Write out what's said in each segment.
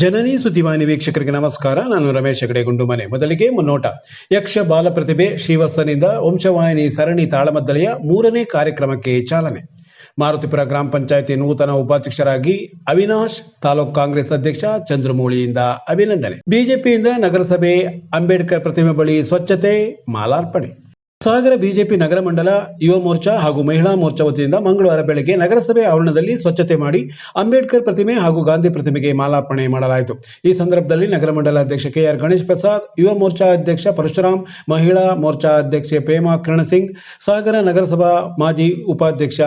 ಜನನಿ ಸುದ್ದಿವಾಹಿನಿ ವೀಕ್ಷಕರಿಗೆ ನಮಸ್ಕಾರ. ನಾನು ರಮೇಶ್ ಹೆಗಡೆ ಗುಂಡುಮನೆ. ಮೊದಲಿಗೆ ಮುನ್ನೋಟ. ಯಕ್ಷ ಬಾಲ ಪ್ರತಿಭೆ ಶ್ರೀವತ್ಸನಿಂದ ವಂಶವಾಹಿನಿ ಸರಣಿ ತಾಳಮದ್ದಲೆಯ ಮೂರನೇ ಕಾರ್ಯಕ್ರಮಕ್ಕೆ ಚಾಲನೆ. ಮಾರುತಿಪುರ ಗ್ರಾಮ ಪಂಚಾಯಿತಿ ನೂತನ ಉಪಾಧ್ಯಕ್ಷರಾಗಿ ಅವಿನಾಶ್, ತಾಲೂಕ್ ಕಾಂಗ್ರೆಸ್ ಅಧ್ಯಕ್ಷ ಚಂದ್ರಮೌಳಿಯಿಂದ ಅಭಿನಂದನೆ. ಬಿಜೆಪಿಯಿಂದ ನಗರಸಭೆ ಅಂಬೇಡ್ಕರ್ ಪ್ರತಿಮೆ ಬಳಿ ಸ್ವಚ್ಛತೆ, ಮಾಲಾರ್ಪಣೆ. ಸಾಗರ ಬಿಜೆಪಿ ನಗರ ಮಂಡಲ ಯುವ ಮೋರ್ಚಾ ಹಾಗೂ ಮಹಿಳಾ ಮೋರ್ಚಾ ವತಿಯಿಂದ ಮಂಗಳವಾರ ಬೆಳಗ್ಗೆ ನಗರಸಭೆ ಆವರಣದಲ್ಲಿ ಸ್ವಚ್ಛತೆ ಮಾಡಿ ಅಂಬೇಡ್ಕರ್ ಪ್ರತಿಮೆ ಹಾಗೂ ಗಾಂಧಿ ಪ್ರತಿಮೆಗೆ ಮಾಲಾರ್ಪಣೆ ಮಾಡಲಾಯಿತು. ಈ ಸಂದರ್ಭದಲ್ಲಿ ನಗರ ಮಂಡಲ ಅಧ್ಯಕ್ಷ ಕೆಆರ್ ಗಣೇಶ್ ಪ್ರಸಾದ್, ಯುವ ಮೋರ್ಚಾ ಅಧ್ಯಕ್ಷ ಪರಶುರಾಮ್ ಮಹಿಳಾ ಮೋರ್ಚಾ ಅಧ್ಯಕ್ಷೆ ಪ್ರೇಮಾ ಕಿರಣ್ ಸಿಂಗ್ ಸಾಗರ ನಗರಸಭಾ ಮಾಜಿ ಉಪಾಧ್ಯಕ್ಷ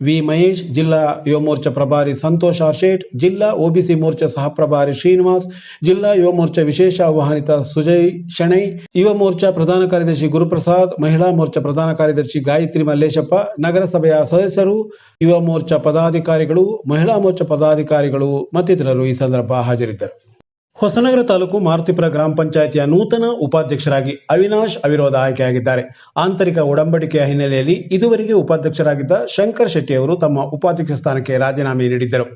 ವಿ ಮಹೇಶ್, ಜಿಲ್ಲಾ ಯುವ ಮೋರ್ಚಾ ಪ್ರಭಾರಿ ಸಂತೋಷ ಶೇಟ್ ಜಿಲ್ಲಾ ಒಬಿಸಿ ಮೋರ್ಚಾ ಸಹ ಪ್ರಭಾರಿ ಶ್ರೀನಿವಾಸ್, ಜಿಲ್ಲಾ ಯುವ ಮೋರ್ಚಾ ವಿಶೇಷ ಆಹ್ವಾನಿತ ಸುಜಯ್ ಶೆಣೈ, ಯುವ ಮೋರ್ಚಾ ಪ್ರಧಾನ ಕಾರ್ಯದರ್ಶಿ ಗುರುಪ್ರಸಾದ್, ಮಹಿಳಾ ಮೋರ್ಚಾ ಪ್ರಧಾನ ಕಾರ್ಯದರ್ಶಿ ಗಾಯತ್ರಿ ಮಲ್ಲೇಶಪ್ಪ, ನಗರಸಭೆಯ ಸದಸ್ಯರು, ಯುವ ಮೋರ್ಚಾ ಪದಾಧಿಕಾರಿಗಳು, ಮಹಿಳಾ ಮೋರ್ಚಾ ಪದಾಧಿಕಾರಿಗಳು ಮತ್ತಿತರರು ಈ ಸಂದರ್ಭ ಹಾಜರಿದ್ದರು. ಹೊಸನಗರ ತಾಲೂಕು ಮಾರುತಿಪುರ ಗ್ರಾಮ ಪಂಚಾಯಿತಿಯ ನೂತನ ಉಪಾಧ್ಯಕ್ಷರಾಗಿ ಅವಿನಾಶ್ ಅವಿರೋಧ ಆಯ್ಕೆಯಾಗಿದ್ದಾರೆ. ಆಂತರಿಕ ಒಡಂಬಡಿಕೆಯ ಹಿನ್ನೆಲೆಯಲ್ಲಿ ಇದುವರೆಗೆ ಉಪಾಧ್ಯಕ್ಷರಾಗಿದ್ದ ಶಂಕರ್ ಶೆಟ್ಟಿ ಅವರು ತಮ್ಮ ಉಪಾಧ್ಯಕ್ಷ ಸ್ಥಾನಕ್ಕೆ ರಾಜೀನಾಮೆ ನೀಡಿದ್ದರು.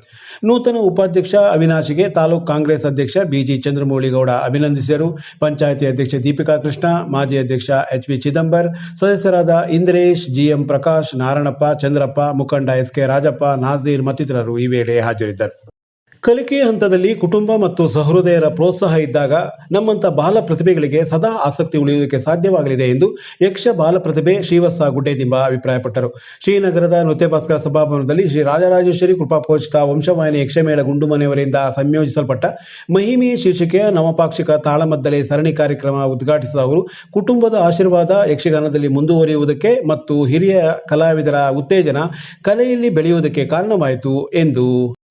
ನೂತನ ಉಪಾಧ್ಯಕ್ಷ ಅವಿನಾಶ್ಗೆ ತಾಲೂಕು ಕಾಂಗ್ರೆಸ್ ಅಧ್ಯಕ್ಷ ಬಿಜಿ ಚಂದ್ರಮೌಳಿಗೌಡ ಅಭಿನಂದಿಸಿದರು. ಪಂಚಾಯಿತಿ ಅಧ್ಯಕ್ಷೆ ದೀಪಿಕಾ ಕೃಷ್ಣ, ಮಾಜಿ ಅಧ್ಯಕ್ಷ ಎಚ್ ಬಿ ಚಿದಂಬರ್, ಸದಸ್ಯರಾದ ಇಂದ್ರೇಶ್, ಜಿಎಂ ಪ್ರಕಾಶ್ ನಾರಣಪ್ಪ ಚಂದ್ರಪ್ಪ, ಮುಖಂಡ ಎಸ್ ಕೆ ರಾಜಪ್ಪ ನಾಜೀರ್ ಮತ್ತಿತರರು ಈ ವೇಳೆ ಹಾಜರಿದ್ದರು. ಕಲಿಕೆಯ ಹಂತದಲ್ಲಿ ಕುಟುಂಬ ಮತ್ತು ಸಹೃದಯರ ಪ್ರೋತ್ಸಾಹ ಇದ್ದಾಗ ನಮ್ಮಂಥ ಬಾಲ ಪ್ರತಿಭೆಗಳಿಗೆ ಸದಾ ಆಸಕ್ತಿ ಉಳಿಯುವುದಕ್ಕೆ ಸಾಧ್ಯವಾಗಲಿದೆ ಎಂದು ಯಕ್ಷ ಬಾಲ ಪ್ರತಿಭೆ ಶ್ರೀವತ್ಸ ಗುಡ್ಡೇದಿಂಬ ಅಭಿಪ್ರಾಯಪಟ್ಟರು. ಶ್ರೀನಗರದ ನೃತ್ಯ ಭಾಸ್ಕರ ಸಭಾಭವನದಲ್ಲಿ ಶ್ರೀ ರಾಜರಾಜೇಶ್ವರಿ ಕೃಪಾಪೋಚಿತ ವಂಶವಾಹಿನಿ ಯಕ್ಷಮೇಳ ಗುಂಡುಮನೆಯವರಿಂದ ಸಂಯೋಜಿಸಲ್ಪಟ್ಟ ಮಹಿಮೆ ಶೀರ್ಷಿಕೆಯ ನವಪಾಕ್ಷಿಕ ತಾಳಮದ್ದಲೆ ಸರಣಿ ಕಾರ್ಯಕ್ರಮ ಉದ್ಘಾಟಿಸಿದ ಅವರು, ಕುಟುಂಬದ ಆಶೀರ್ವಾದ ಯಕ್ಷಗಾನದಲ್ಲಿ ಮುಂದುವರಿಯುವುದಕ್ಕೆ ಮತ್ತು ಹಿರಿಯ ಕಲಾವಿದರ ಉತ್ತೇಜನ ಕಲೆಯಲ್ಲಿ ಬೆಳೆಯುವುದಕ್ಕೆ ಕಾರಣವಾಯಿತು ಎಂದು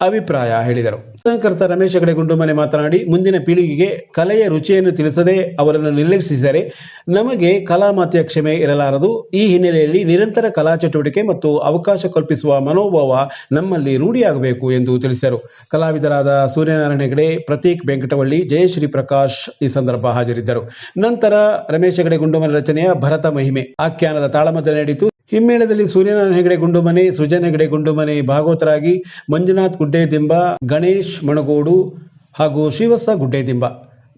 ಅಭಿಪ್ರಾಯ ಹೇಳಿದರು. ಸಂಕರ್ತ ರಮೇಶ್ ಹೆಗಡೆ ಗುಂಡುಮನೆ ಮಾತನಾಡಿ, ಮುಂದಿನ ಪೀಳಿಗೆಗೆ ಕಲೆಯ ರುಚಿಯನ್ನು ತಿಳಿಸದೆ ಅವರನ್ನು ನಿರ್ಲಕ್ಷಿಸಿದರೆ ನಮಗೆ ಕಲಾಮಾತೆಯ ಕ್ಷಮೆ ಇರಲಾರದು. ಈ ಹಿನ್ನೆಲೆಯಲ್ಲಿ ನಿರಂತರ ಕಲಾ ಚಟುವಟಿಕೆ ಮತ್ತು ಅವಕಾಶ ಕಲ್ಪಿಸುವ ಮನೋಭಾವ ನಮ್ಮಲ್ಲಿ ರೂಢಿಯಾಗಬೇಕು ಎಂದು ತಿಳಿಸಿದರು. ಕಲಾವಿದರಾದ ಸೂರ್ಯನಾರಾಯಣ ಹೆಗಡೆ, ಪ್ರತೀಕ್ ವೆಂಕಟವಳ್ಳಿ, ಜಯಶ್ರೀ ಪ್ರಕಾಶ್ ಈ ಸಂದರ್ಭ ಹಾಜರಿದ್ದರು. ನಂತರ ರಮೇಶ ಹೆಗಡೆ ಗುಂಡುಮನೆ ರಚನೆಯ ಭರತ ಮಹಿಮೆ. ಆಖ್ಯಾನದ ತಾಳಮದ್ದಲೆ ನಡೆಯಿತು ಹಿಮ್ಮೇಳದಲ್ಲಿ ಸೂರ್ಯನಾರಾಯಣ ಹೆಗಡೆ ಗುಂಡುಮನೆ ಸುಜನ್ ಹೆಗಡೆ ಗುಂಡುಮನೆ ಭಾಗವತರಾಗಿ ಮಂಜುನಾಥ್ ಗುಡ್ಡೇದಿಂಬ ಗಣೇಶ್ ಮಣಗೋಡು ಹಾಗೂ ಶ್ರೀವತ್ಸ ಗುಡ್ಡೇದಿಂಬ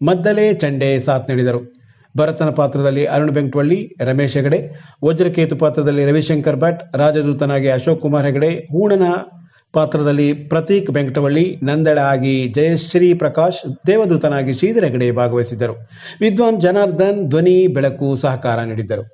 ಮದ್ದಲೆ, ಚಂಡೆ, ಸಾಥ್ ನೀಡಿದರು. ಭರತನ ಪಾತ್ರದಲ್ಲಿ ಅರುಣ್ ಬೆಂಕ್ಟವಳ್ಳಿ ರಮೇಶ್ ಹೆಗಡೆ. ವಜ್ರಕೇತು ಪಾತ್ರದಲ್ಲಿ ರವಿಶಂಕರ್ ಭಟ್, ರಾಜದೂತನಾಗಿ ಅಶೋಕ್ ಕುಮಾರ್ ಹೆಗಡೆ. ಹೂಣನ ಪಾತ್ರದಲ್ಲಿ ಪ್ರತೀಕ್ ಬೆಂಕಟವಳ್ಳಿ ನಂದಳ ಆಗಿ ಜಯಶ್ರೀ ಪ್ರಕಾಶ್, ದೇವದೂತನಾಗಿ ಶ್ರೀಧರ ಹೆಗಡೆ ಭಾಗವಹಿಸಿದ್ದರು. ವಿದ್ವಾನ್ ಜನಾರ್ದನ್, ಧ್ವನಿ, ಬೆಳಕು ಸಹಕಾರ ನೀಡಿದ್ದರು.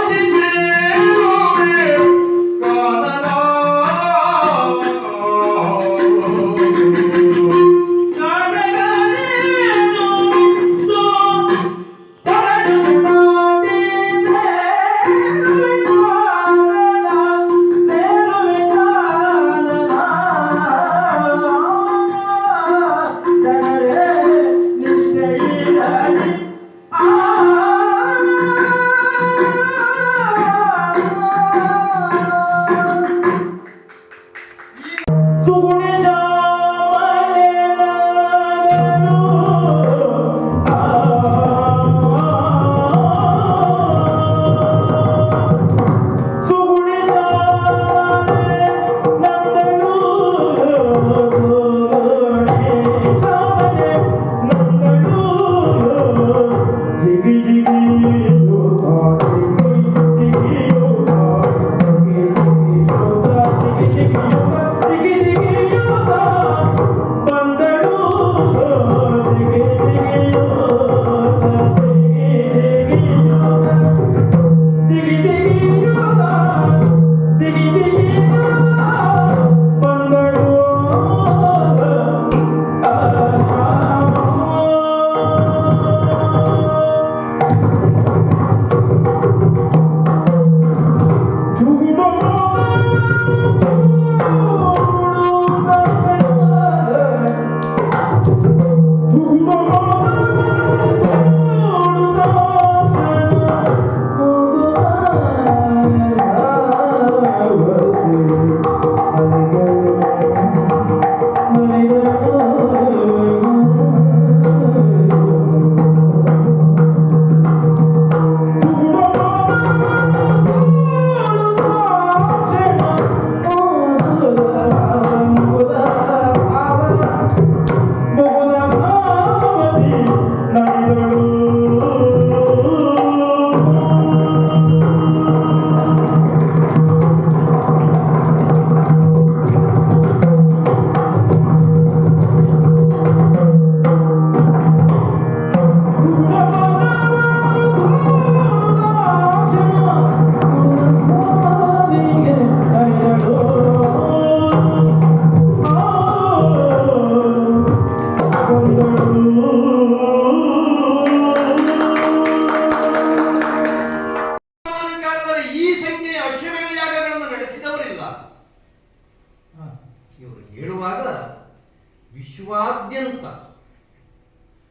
ವಿಶ್ವಾದ್ಯಂತ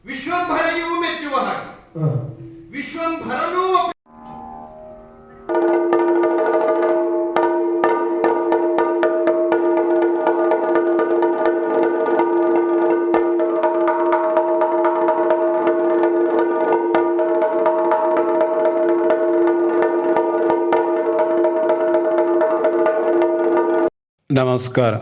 ವಿಶ್ವಂಭರೆಯೂ ಮೆಚ್ಚುವ ಹಾಗೆ ವಿಶ್ವಂಭರನೂ ಒಪ್ಪಿ- ನಮಸ್ಕಾರ